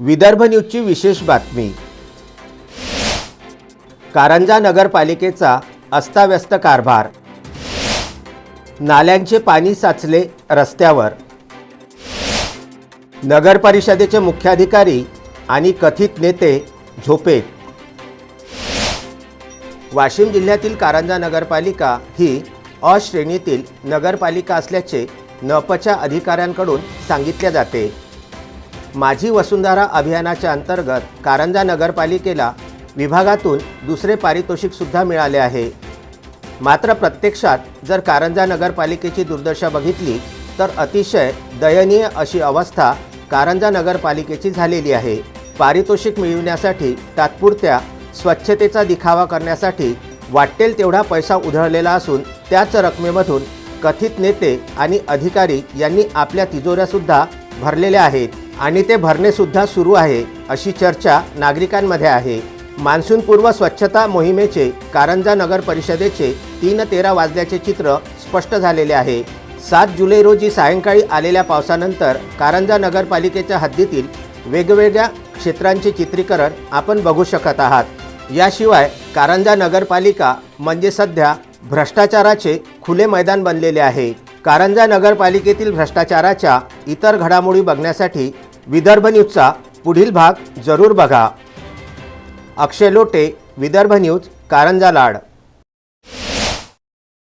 विदर्भ न्यूजची विशेष बातमी. कारंजा नगरपालिकेचा अस्ताव्यस्त कारभार. नाल्यांचे पाणी साचले रस्त्यावर. नगर परिषदेचे मुख्याधिकारी आणि कथित नेते झोपेत. वाशिम जिल्ह्यातील कारंजा नगरपालिका ही अ श्रेणीतील नगरपालिका असल्याचे नपच्या अधिकाऱ्यांकडून सांगितले जाते. माझी वसुंधरा अभियानाच्या अंतर्गत कारंजा नगरपालिकेला विभागातून दुसरे पारितोषिकसुद्धा मिळाले आहे. मात्र प्रत्यक्षात जर कारंजा नगरपालिकेची दुर्दशा बघितली तर अतिशय दयनीय अशी अवस्था कारंजा नगरपालिकेची झालेली आहे. पारितोषिक मिळविण्यासाठी तात्पुरत्या स्वच्छतेचा दिखावा करण्यासाठी वाटेल तेवढा पैसा उधळलेला असून त्याच रकमेमधून कथित नेते आणि अधिकारी यांनी आपल्या तिजोऱ्यासुद्धा भरलेल्या आहेत. आणि ते भरणेसुद्धा सुरू आहे अशी चर्चा नागरिकांमध्ये आहे. मान्सूनपूर्व स्वच्छता मोहिमेचे कारंजा नगर परिषदेचे तीन तेरा वाजल्याचे चित्र स्पष्ट झालेले आहे. सात जुलै रोजी सायंकाळी आलेल्या पावसानंतर कारंजा नगरपालिकेच्या हद्दीतील वेगवेगळ्या क्षेत्रांचे चित्रीकरण आपण बघू शकत आहात. याशिवाय कारंजा नगरपालिका म्हणजे सध्या भ्रष्टाचाराचे खुले मैदान बनलेले आहे. कारंजा नगरपालिकेतील भ्रष्टाचाराच्या इतर घडामोडी बघण्यासाठी विदर्भ न्यूजचा पुढील भाग जरूर बघा. अक्षय लोटे विदर्भ न्यूज कारंजा लाड.